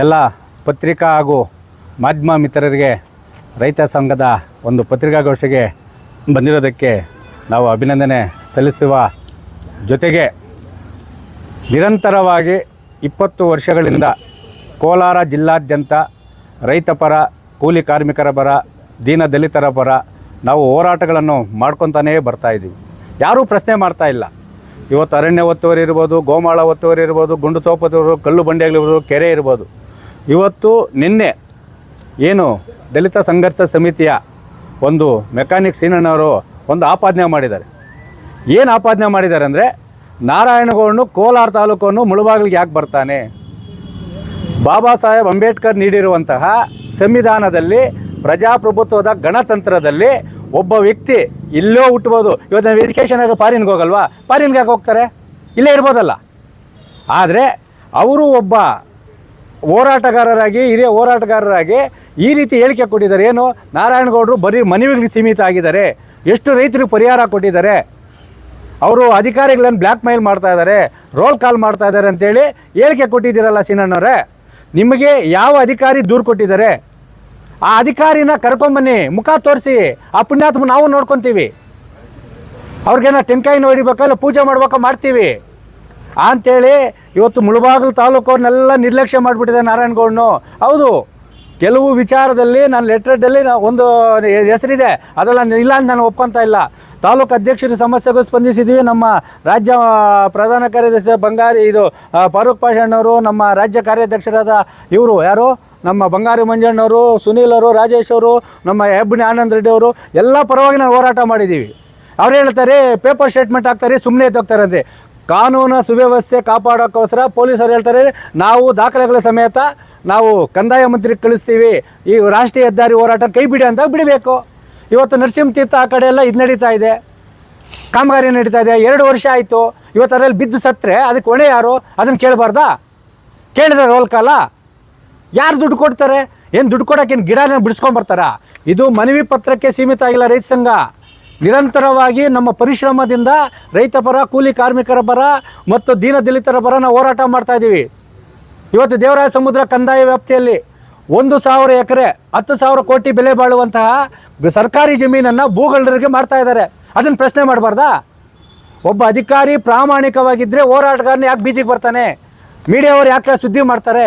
ಎಲ್ಲ ಪತ್ರಿಕಾ ಹಾಗೂ ಮಾಧ್ಯಮ ಮಿತ್ರರಿಗೆ, ರೈತ ಸಂಘದ ಒಂದು ಪತ್ರಿಕಾಗೋಷ್ಠಿಗೆ ಬಂದಿರೋದಕ್ಕೆ ನಾವು ಅಭಿನಂದನೆ ಸಲ್ಲಿಸುವ ಜೊತೆಗೆ ನಿರಂತರವಾಗಿ ಇಪ್ಪತ್ತು ವರ್ಷಗಳಿಂದ ಕೋಲಾರ ಜಿಲ್ಲಾದ್ಯಂತ ರೈತ ಪರ, ಕೂಲಿ ಕಾರ್ಮಿಕರ ಪರ, ದೀನ ದಲಿತರ ಪರ ನಾವು ಹೋರಾಟಗಳನ್ನು ಮಾಡ್ಕೊತಾನೇ ಬರ್ತಾಯಿದ್ದೀವಿ ಯಾರೂ ಪ್ರಶ್ನೆ ಮಾಡ್ತಾ ಇಲ್ಲ. ಇವತ್ತು ಅರಣ್ಯ ಒತ್ತುವರಿ ಇರ್ಬೋದು, ಗೋಮಾಳ ಒತ್ತುವರಿ ಇರ್ಬೋದು, ಗುಂಡು ತೋಪದವರು, ಕಲ್ಲು ಬಂಡೆಗಳಿರ್ಬೋದು ಕೆರೆ ಇರ್ಬೋದು. ಇವತ್ತು ನಿನ್ನೆ ಏನು ದಲಿತ ಸಂಘರ್ಷ ಸಮಿತಿಯ ಒಂದು ಮೆಕ್ಯಾನಿಕ್ ಸೀನಣ್ಣವರು ಒಂದು ಆಪಾದನೆ ಮಾಡಿದ್ದಾರೆ. ಏನು ಆಪಾದನೆ ಮಾಡಿದ್ದಾರೆ ಅಂದರೆ ನಾರಾಯಣಗೌಡನು ಕೋಲಾರ ತಾಲೂಕನ್ನು ಮುಳುಬಾಗಿಲಿಗೆ ಯಾಕೆ ಬರ್ತಾನೆ? ಬಾಬಾ ಸಾಹೇಬ್ ಅಂಬೇಡ್ಕರ್ ನೀಡಿರುವಂತಹ ಸಂವಿಧಾನದಲ್ಲಿ, ಪ್ರಜಾಪ್ರಭುತ್ವದ ಗಣತಂತ್ರದಲ್ಲಿ ಒಬ್ಬ ವ್ಯಕ್ತಿ ಇಲ್ಲೋ ಹುಟ್ಬೋದು. ಇವತ್ತು ನಾವು ಎಜುಕೇಷನ್ ಆಗಿ ಫಾರಿನ್ಗೆ ಹೋಗಲ್ವಾ? ಫಾರಿನ್ಗೆ ಯಾಕೆ ಹೋಗ್ತಾರೆ? ಇಲ್ಲೇ ಇರ್ಬೋದಲ್ಲ. ಆದರೆ ಅವರು ಒಬ್ಬ ಹೋರಾಟಗಾರರಾಗಿ, ಹಿರಿಯ ಹೋರಾಟಗಾರರಾಗಿ ಈ ರೀತಿ ಹೇಳಿಕೆ ಕೊಟ್ಟಿದ್ದಾರೆ. ಏನು? ನಾರಾಯಣಗೌಡರು ಬರೀ ಮನವಿಗಳಿಗೆ ಸೀಮಿತ ಆಗಿದ್ದಾರೆ. ಎಷ್ಟು ರೈತರಿಗೆ ಪರಿಹಾರ ಕೊಟ್ಟಿದ್ದಾರೆ? ಅವರು ಅಧಿಕಾರಿಗಳನ್ನು ಬ್ಲ್ಯಾಕ್ ಮೇಲ್ ಮಾಡ್ತಾ ಇದ್ದಾರೆ ರೋಲ್ ಕಾಲ್ ಮಾಡ್ತಾ ಇದ್ದಾರೆ ಅಂತೇಳಿ ಹೇಳಿಕೆ ಕೊಟ್ಟಿದ್ದೀರಲ್ಲ ಸಿನಣ್ಣವರೇ. ನಿಮಗೆ ಯಾವ ಅಧಿಕಾರಿ ದೂರು ಕೊಟ್ಟಿದ್ದಾರೆ? ಆ ಅಧಿಕಾರಿನ ಕರ್ಕೊಂಬನ್ನಿ ಮುಖ ತೋರಿಸಿ, ಆ ಪುಣ್ಯಾತ್ಮ ನಾವು ನೋಡ್ಕೊತೀವಿ. ಅವ್ರಿಗೇನ ಟೆಂಕಾಯಿನ ಹೊಡಿಬೇಕಲ್ಲ ಪೂಜೆ ಮಾಡ್ಬೇಕಾ ಮಾಡ್ತೀವಿ. ಅಂತೇಳಿ ಇವತ್ತು ಮುಳುಬಾಗಿಲು ತಾಲೂಕವ್ರನ್ನೆಲ್ಲ ನಿರ್ಲಕ್ಷ್ಯ ಮಾಡಿಬಿಟ್ಟಿದೆ ನಾರಾಯಣಗೌಡನು ಹೌದು, ಕೆಲವು ವಿಚಾರದಲ್ಲಿ ನಾನು ಲೆಟ್ರಡ್ಡಲ್ಲಿ ಒಂದು ಹೆಸರಿದೆ, ಅದೆಲ್ಲ ಇಲ್ಲ ಅಂತ ನಾನು ಒಪ್ಪಂತ ಇಲ್ಲ. ತಾಲೂಕು ಅಧ್ಯಕ್ಷರ ಸಮಸ್ಯೆಗೂ ಸ್ಪಂದಿಸಿದ್ದೀವಿ ನಮ್ಮ ರಾಜ್ಯ ಪ್ರಧಾನ ಕಾರ್ಯದರ್ಶಿ ಬಂಗಾರಿ, ಇದು ಫಾರೂಕ್ ಪಾಷಣ್ಣವರು, ನಮ್ಮ ರಾಜ್ಯ ಕಾರ್ಯಾಧ್ಯಕ್ಷರಾದ ಇವರು ಯಾರು? ನಮ್ಮ ಬಂಗಾರಿ ಮಂಜಣ್ಣವರು, ಸುನೀಲ್ ಅವರು, ರಾಜೇಶ್ ಅವರು, ನಮ್ಮ ಹೆಬ್ಬಣಿ ಆನಂದ್ ರೆಡ್ಡಿ ಅವರು, ಎಲ್ಲ ಪರವಾಗಿ ನಾವು ಹೋರಾಟ ಮಾಡಿದ್ದೀವಿ ಅವ್ರು ಹೇಳ್ತಾರೆ ಪೇಪರ್ ಸ್ಟೇಟ್ಮೆಂಟ್ ಹಾಕ್ತಾರೆ ಸುಮ್ಮನೆ ಎದ್ದೋಗ್ತಾರಂತೆ ಕಾನೂನು ಸುವ್ಯವಸ್ಥೆ ಕಾಪಾಡೋಕ್ಕೋಸ್ಕರ ಪೊಲೀಸರು ಹೇಳ್ತಾರೆ, ನಾವು ದಾಖಲೆಗಳ ಸಮೇತ ನಾವು ಕಂದಾಯ ಮಂತ್ರಿಗೆ ಕಳಿಸ್ತೀವಿ. ಈ ರಾಷ್ಟ್ರೀಯ ಹೆದ್ದಾರಿ ಹೋರಾಟ ಕೈ ಬಿಡಿ ಅಂತ ಬಿಡಬೇಕು. ಇವತ್ತು ನರಸಿಂಹ ತೀರ್ಥ ಆ ಕಡೆ ಎಲ್ಲ ಇದು ನಡೀತಾ ಇದೆ. ಕಾಮಗಾರಿ ನಡೀತಾ ಇದೆ. ಎರಡು ವರ್ಷ ಆಯಿತು. ಇವತ್ತು ಅದರಲ್ಲಿ ಬಿದ್ದು ಸತ್ತರೆ. ಅದಕ್ಕೆ ಹೊಣೆ ಯಾರು? ಅದನ್ನು ಕೇಳಬಾರ್ದಾ? ಕೇಳಿದ್ರೆ ರೋಲ್ ಕಾಲ ಯಾರು ದುಡ್ಡು ಕೊಡ್ತಾರೆ? ಏನು ದುಡ್ಡು ಕೊಡೋಕ್ಕೇನು ಗಿಡನ ಬಿಡಿಸ್ಕೊಂಬರ್ತಾರ ಇದು ಮನವಿ ಪತ್ರಕ್ಕೆ ಸೀಮಿತ ಆಗಿಲ್ಲ ರೈತ ಸಂಘ. ನಿರಂತರವಾಗಿ ನಮ್ಮ ಪರಿಶ್ರಮದಿಂದ ರೈತ ಪರ, ಕೂಲಿ ಕಾರ್ಮಿಕರ ಪರ ಮತ್ತು ದೀನ ದಲಿತರ ಪರ ನಾವು ಹೋರಾಟ ಮಾಡ್ತಾ ಇದ್ದೀವಿ. ಇವತ್ತು ದೇವರಾಯ ಸಮುದ್ರ ಕಂದಾಯ ವ್ಯಾಪ್ತಿಯಲ್ಲಿ ಒಂದು ಸಾವಿರ ಎಕರೆ, ಹತ್ತು ಸಾವಿರ ಕೋಟಿ ಬೆಲೆ ಬಾಳುವಂತಹ ಸರ್ಕಾರಿ ಜಮೀನನ್ನು ಭೂಗಳ್ಳರಿಗೆ ಮಾಡ್ತಾ ಇದ್ದಾರೆ. ಅದನ್ನು ಪ್ರಶ್ನೆ ಮಾಡಬಾರ್ದಾ? ಒಬ್ಬ ಅಧಿಕಾರಿ ಪ್ರಾಮಾಣಿಕವಾಗಿದ್ದರೆ ಹೋರಾಟಗಾರನ ಯಾಕೆ ಬೀದಿಗೆ ಬರ್ತಾನೆ? ಮೀಡಿಯಾವರು ಯಾಕೆ ಸುದ್ದಿ ಮಾಡ್ತಾರೆ?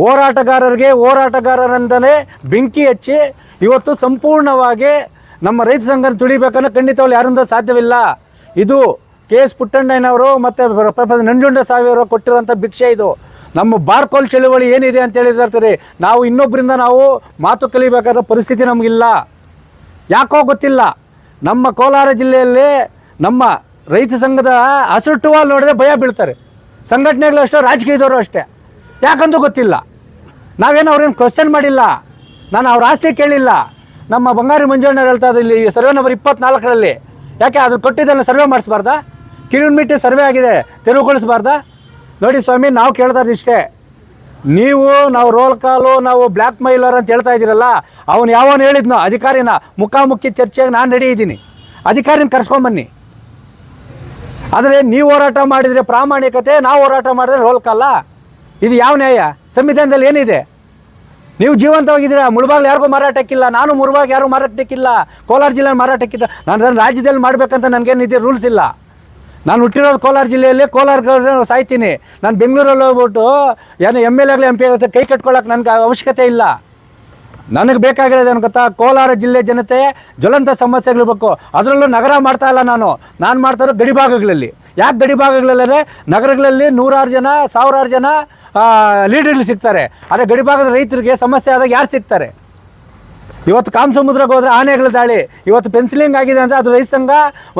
ಹೋರಾಟಗಾರರಿಗೆ ಹೋರಾಟಗಾರರಿಂದಲೇ ಬೆಂಕಿ ಹಚ್ಚಿ ಇವತ್ತು ಸಂಪೂರ್ಣವಾಗಿ ನಮ್ಮ ರೈತ ಸಂಘನ ತುಳಿಬೇಕಂದ್ರೆ ಖಂಡಿತವಾಗ್ಲು ಯಾರಿಂದ ಸಾಧ್ಯವಿಲ್ಲ. ಇದು ಕೆ ಎಸ್ ಪುಟ್ಟಣ್ಣಯ್ಯನವರು ಮತ್ತು ಪ್ರೊಫೆಸರ್ ನಂಜುಂಡ ಸಾವಿರವರು ಕೊಟ್ಟಿರುವಂಥ ಭಿಕ್ಷೆ ಇದು. ನಮ್ಮ ಬಾರ್ಕೋಲ್ ಚಳುವಳಿ ಏನಿದೆ ಅಂತ ಹೇಳಿದರ್ತಾರೆ ನಾವು ಇನ್ನೊಬ್ಬರಿಂದ ನಾವು ಮಾತು ಕಲಿಬೇಕಾದ ಪರಿಸ್ಥಿತಿ ನಮಗಿಲ್ಲ. ಯಾಕೋ ಗೊತ್ತಿಲ್ಲ. ನಮ್ಮ ಕೋಲಾರ ಜಿಲ್ಲೆಯಲ್ಲಿ ನಮ್ಮ ರೈತ ಸಂಘದ ಹಸುಟುವಾಲ್ ನೋಡಿದ್ರೆ ಭಯ ಬೀಳ್ತಾರೆ. ಸಂಘಟನೆಗಳು ಅಷ್ಟೇ, ರಾಜಕೀಯದವರು ಅಷ್ಟೇ. ಯಾಕಂದು ಗೊತ್ತಿಲ್ಲ. ನಾವೇನು ಅವ್ರೇನು ಕ್ವಶನ್ ಮಾಡಿಲ್ಲ. ನಾನು ಅವ್ರ ಆಸ್ತಿ ಕೇಳಿಲ್ಲ. ನಮ್ಮ ಬಂಗಾರಿ ಮಂಜಣ್ಣ ಹೇಳ್ತಾ ಇಲ್ಲಿ ಸರ್ವೆ ನಂಬರ್ ಇಪ್ಪತ್ನಾಲ್ಕರಲ್ಲಿ. ಯಾಕೆ? ಅದು ಕೊಟ್ಟಿದ್ದನ್ನು ಸರ್ವೆ ಮಾಡಿಸ್ಬಾರ್ದಾ? ಕಿಲೋಮೀಟರ್ ಸರ್ವೆ ಆಗಿದೆ, ತೆರವುಗೊಳಿಸ್ಬಾರ್ದಾ? ನೋಡಿ ಸ್ವಾಮಿ, ನಾವು ಕೇಳ್ತಾ ಇಷ್ಟೇ. ನೀವು, ನಾವು ರೋಲ್ ಕಾಲು ನಾವು ಬ್ಲ್ಯಾಕ್ ಮೈಲರ್ ಅಂತ ಹೇಳ್ತಾ ಇದ್ದೀರಲ್ಲ, ಅವನು ಯಾವನು ಹೇಳಿದ್ನೋ, ಅಧಿಕಾರಿನ ಮುಖಾಮುಖಿ ಚರ್ಚೆಗೆ ನಾನು ರೆಡಿ ಇದ್ದೀನಿ. ಅಧಿಕಾರಿನ ಕರ್ಸ್ಕೊಂಬನ್ನಿ ಆದರೆ ನೀವು ಹೋರಾಟ ಮಾಡಿದರೆ ಪ್ರಾಮಾಣಿಕತೆ, ನಾವು ಹೋರಾಟ ಮಾಡಿದ್ರೆ ರೋಲ್ ಕಾಲ ಇದು ಯಾವ ನ್ಯಾಯ? ಸಂವಿಧಾನದಲ್ಲಿ ಏನಿದೆ? ನೀವು ಜೀವಂತವಾಗಿದ್ದೀರಾ? ಮುಳುಬಾಗ್ಲು ಯಾರಿಗೂ ಮಾರಾಟಕ್ಕಿಲ್ಲ. ನಾನು ಮುಳುಬಾಗ್ ಯಾರು ಮಾರಾಟಕ್ಕಿಲ್ಲ. ಕೋಲಾರ ಜಿಲ್ಲೆ ಮಾರಾಟಕ್ಕಿಲ್ಲ ನಾನು ರಾಜ್ಯದಲ್ಲಿ ಮಾಡಬೇಕಂತ ನನಗೇನು ಇದೆ ರೂಲ್ಸ್ ಇಲ್ಲ. ನಾನು ಹುಟ್ಟಿರೋದು ಕೋಲಾರ ಜಿಲ್ಲೆಯಲ್ಲಿ ಕೋಲಾರ ಸಾಯ್ತೀನಿ. ನಾನು ಬೆಂಗಳೂರಲ್ಲಿ ಹೋಗ್ಬಿಟ್ಟು ಏನು ಎಂ ಎಲ್ ಎಗಳು ಎಂ ಪಿ ಆಗುತ್ತೆ ಕೈ ಕಟ್ಕೊಳ್ಳೋಕೆ ನನಗೆ ಅವಶ್ಯಕತೆ ಇಲ್ಲ. ನನಗೆ ಬೇಕಾಗಿರೋದು ಏನು ಗೊತ್ತಾ? ಕೋಲಾರ ಜಿಲ್ಲೆ ಜನತೆ ಜ್ವಲಂತ ಸಮಸ್ಯೆಗಳು ಬೇಕು. ಅದರಲ್ಲೂ ನಗರ ಮಾಡ್ತಾ ಇಲ್ಲ ನಾನು. ನಾನು ಮಾಡ್ತಾ ಇರೋ ಗಡಿಭಾಗಗಳಲ್ಲಿ. ಯಾಕೆ ಗಡಿಭಾಗಗಳಲ್ಲೇ ನಗರಗಳಲ್ಲಿ ನೂರಾರು ಜನ, ಸಾವಿರಾರು ಜನ ಲೀಡರ್ಗಳು ಸಿಗ್ತಾರೆ. ಅದೇ ಗಡಿ ಭಾಗದ ರೈತರಿಗೆ ಸಮಸ್ಯೆ ಆದಾಗ ಯಾರು ಸಿಗ್ತಾರೆ? ಇವತ್ತು ಕಾಮ ಸಮುದ್ರಕ್ಕೆ ಹೋದ್ರೆ ಆನೆಗಳ ದಾಳಿ, ಇವತ್ತು ಪೆನ್ಸಿಲಿಂಗ್ ಆಗಿದೆ ಅಂದರೆ ಅದು ರೈತ ಸಂಘ,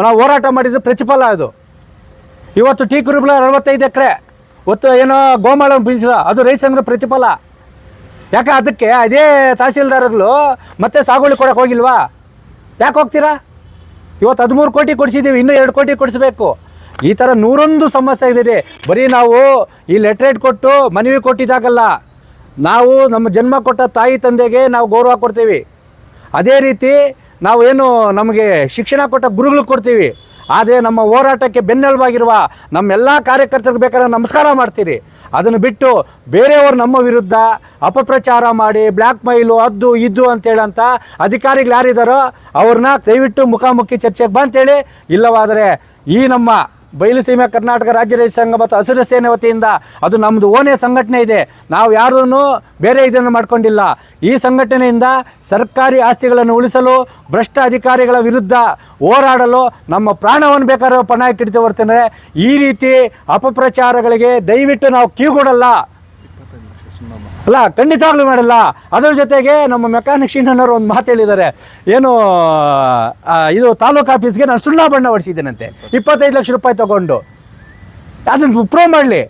ನಾವು ಹೋರಾಟ ಮಾಡಿದ ಪ್ರತಿಫಲ ಅದು. ಇವತ್ತು ಟೀ ಕುರುಬಲ ಅರವತ್ತೈದು ಎಕರೆ ಒತ್ತು ಏನೋ ಗೋಮಾಳ ಬೀಜ ಅದು ರೈತ ಸಂಘದ ಪ್ರತಿಫಲ. ಯಾಕೆ ಅದಕ್ಕೆ? ಅದೇ ತಹಸೀಲ್ದಾರ್ಗಳು ಮತ್ತೆ ಸಾಗುವಳಿ ಕೊಡೋಕೆ ಹೋಗಿಲ್ವಾ? ಯಾಕೆ ಹೋಗ್ತೀರಾ? ಇವತ್ತು ಹದಿಮೂರು ಕೋಟಿ ಕೊಡಿಸಿದ್ದೀವಿ ಇನ್ನೂ ಎರಡು ಕೋಟಿ ಕೊಡಿಸ್ಬೇಕು. ಈ ಥರ ನೂರೊಂದು ಸಮಸ್ಯೆ ಇದೆ. ಬರೀ ನಾವು ಈ ಲೆಟ್ರೇಟ್ ಕೊಟ್ಟು ಮನವಿ ಕೊಟ್ಟಿದ್ದಾಗಲ್ಲ, ನಾವು ನಮ್ಮ ಜನ್ಮ ಕೊಟ್ಟ ತಾಯಿ ತಂದೆಗೆ ನಾವು ಗೌರವ ಕೊಡ್ತೀವಿ. ಅದೇ ರೀತಿ ನಾವು ಏನು ನಮಗೆ ಶಿಕ್ಷಣ ಕೊಟ್ಟ ಗುರುಗಳು ಕೊಡ್ತೀವಿ. ಆದರೆ ನಮ್ಮ ಹೋರಾಟಕ್ಕೆ ಬೆನ್ನೆಲುಬಾಗಿರುವ ನಮ್ಮೆಲ್ಲ ಕಾರ್ಯಕರ್ತರಿಗೆ ಬೇಕಾದ್ರೆ ನಮಸ್ಕಾರ ಮಾಡ್ತೀರಿ. ಅದನ್ನು ಬಿಟ್ಟು ಬೇರೆಯವರು ನಮ್ಮ ವಿರುದ್ಧ ಅಪಪ್ರಚಾರ ಮಾಡಿ ಬ್ಲ್ಯಾಕ್ ಮೈಲು ಅದ್ದು, ಇದ್ದು ಅಂತೇಳಂಥ ಅಧಿಕಾರಿಗಳು ಯಾರಿದ್ದಾರೋ ಅವ್ರನ್ನ ದಯವಿಟ್ಟು ಮುಖಾಮುಖಿ ಚರ್ಚೆಗೆ ಬಂತೇಳಿ ಇಲ್ಲವಾದರೆ ಈ ನಮ್ಮ ಬಯಲುಸೀಮೆ ಕರ್ನಾಟಕ ರಾಜ್ಯ ರೈತ ಸಂಘ ಮತ್ತು ಹಸಿರು ಸೇನೆ ವತಿಯಿಂದ ಅದು ನಮ್ಮದು ಓನೇ ಸಂಘಟನೆ ಇದೆ. ನಾವು ಯಾರೂ ಬೇರೆ ಇದನ್ನು ಮಾಡಿಕೊಂಡಿಲ್ಲ. ಈ ಸಂಘಟನೆಯಿಂದ ಸರ್ಕಾರಿ ಆಸ್ತಿಗಳನ್ನು ಉಳಿಸಲು, ಭ್ರಷ್ಟ ಅಧಿಕಾರಿಗಳ ವಿರುದ್ಧ ಹೋರಾಡಲು ನಮ್ಮ ಪ್ರಾಣವನ್ನು ಬೇಕಾದ್ರೆ ಪಣ ಇಟ್ಟಿಡ್ತೀವಿ ಹೊರ್ತಂದ್ರೆ ಈ ರೀತಿ ಅಪಪ್ರಚಾರಗಳಿಗೆ ದಯವಿಟ್ಟು ನಾವು ಕಿವಿಗೊಡಲ್ಲ ಅಲ್ಲ, ಖಂಡಿತವಾಗ್ಲೂ ಮಾಡಲ್ಲ. ಅದರ ಜೊತೆಗೆ ನಮ್ಮ ಮೆಕ್ಯಾನಿಕ್ ಶೀನವರು ಒಂದು ಮಾತು ಹೇಳಿದ್ದಾರೆ. ಏನು ಇದು ತಾಲೂಕು ಆಫೀಸ್ಗೆ ನಾನು ಸುಣ್ಣ ಬಣ್ಣ ಹೊಡಿಸಿದ್ದೇನಂತೆ. ಇಪ್ಪತ್ತೈದು ಲಕ್ಷ ರೂಪಾಯಿ ತಗೊಂಡು. ಅದನ್ನು ಪ್ರೂವ್ ಮಾಡಲಿ.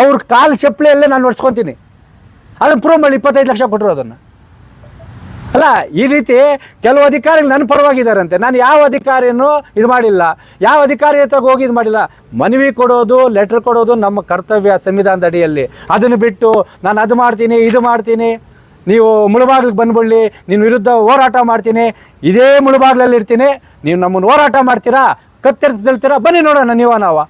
ಅವ್ರ ಕಾಲು ಚಪ್ಪಲಿಯಲ್ಲೇ ನಾನು ಹೊಡ್ಸ್ಕೊತೀನಿ. ಅದನ್ನು ಪ್ರೂವ್ ಮಾಡಲಿ, ಇಪ್ಪತ್ತೈದು ಲಕ್ಷ ಕೊಟ್ಟರು ಅದನ್ನು. ಅಲ್ಲ, ಈ ರೀತಿ ಕೆಲವು ಅಧಿಕಾರಿಗಳು ನನ್ನ ಪರವಾಗಿದ್ದಾರಂತೆ. ನಾನು ಯಾವ ಅಧಿಕಾರಿಯನ್ನು ಇದು ಮಾಡಿಲ್ಲ. ಯಾವ ಅಧಿಕಾರಿ ಹತ್ರ ಹೋಗಿ ಇದು ಮಾಡಿಲ್ಲ. ಮನವಿ ಕೊಡೋದು ಲೆಟರ್ ಕೊಡೋದು ನಮ್ಮ ಕರ್ತವ್ಯ ಸಂವಿಧಾನದ ಅಡಿಯಲ್ಲಿ. ಅದನ್ನು ಬಿಟ್ಟು ನಾನು ಅದು ಮಾಡ್ತೀನಿ, ಇದು ಮಾಡ್ತೀನಿ. ನೀವು ಮುಳುಬಾಗ್ಲಿಗೆ ಬಂದ್ಬಿಡ್ಲಿ ನಿನ್ನ ವಿರುದ್ಧ ಹೋರಾಟ ಮಾಡ್ತೀನಿ. ಇದೇ ಮುಳುಬಾಗ್ಲಲ್ಲಿ ಇರ್ತೀನಿ. ನೀವು ನಮ್ಮನ್ನು ಹೋರಾಟ ಮಾಡ್ತೀರಾ? ಕತ್ತರಿಸ್ತಿರ್ತೀರಾ ಬನ್ನಿ ನೋಡೋಣ ನೀವು, ನಾವು.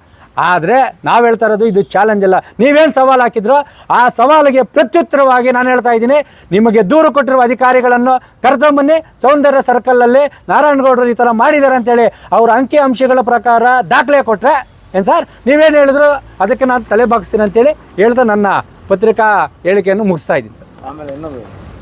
ಆದರೆ ನಾವು ಹೇಳ್ತಾ ಇರೋದು ಇದು ಚಾಲೆಂಜ್ ಅಲ್ಲ. ನೀವೇನು ಸವಾಲು ಹಾಕಿದ್ರೋ ಆ ಸವಾಲಿಗೆ ಪ್ರತ್ಯುತ್ತರವಾಗಿ ನಾನು ಹೇಳ್ತಾ ಇದ್ದೀನಿ. ನಿಮಗೆ ದೂರು ಕೊಟ್ಟಿರುವ ಅಧಿಕಾರಿಗಳನ್ನು ಕರೆತಂಬನ್ನಿ ಸೌಂದರ್ಯ ಸರ್ಕಲಲ್ಲಿ ನಾರಾಯಣಗೌಡರು ಈ ಥರ ಮಾಡಿದ್ದಾರೆ ಅಂತೇಳಿ ಅವರ ಅಂಕಿ ಅಂಶಗಳ ಪ್ರಕಾರ ದಾಖಲೆ ಕೊಟ್ಟರೆ ಏನು ಸರ್ ನೀವೇನು ಹೇಳಿದ್ರು? ಅದಕ್ಕೆ ನಾನು ತಲೆ ಬಾಗಿಸ್ತೀನಿ ಅಂತೇಳಿ ಹೇಳ್ತಾ ನನ್ನ ಪತ್ರಿಕಾ ಹೇಳಿಕೆಯನ್ನು ಮುಗಿಸ್ತಾ ಇದ್ದೀನಿ. ಆಮೇಲೆ ಇನ್ನೊಂದು.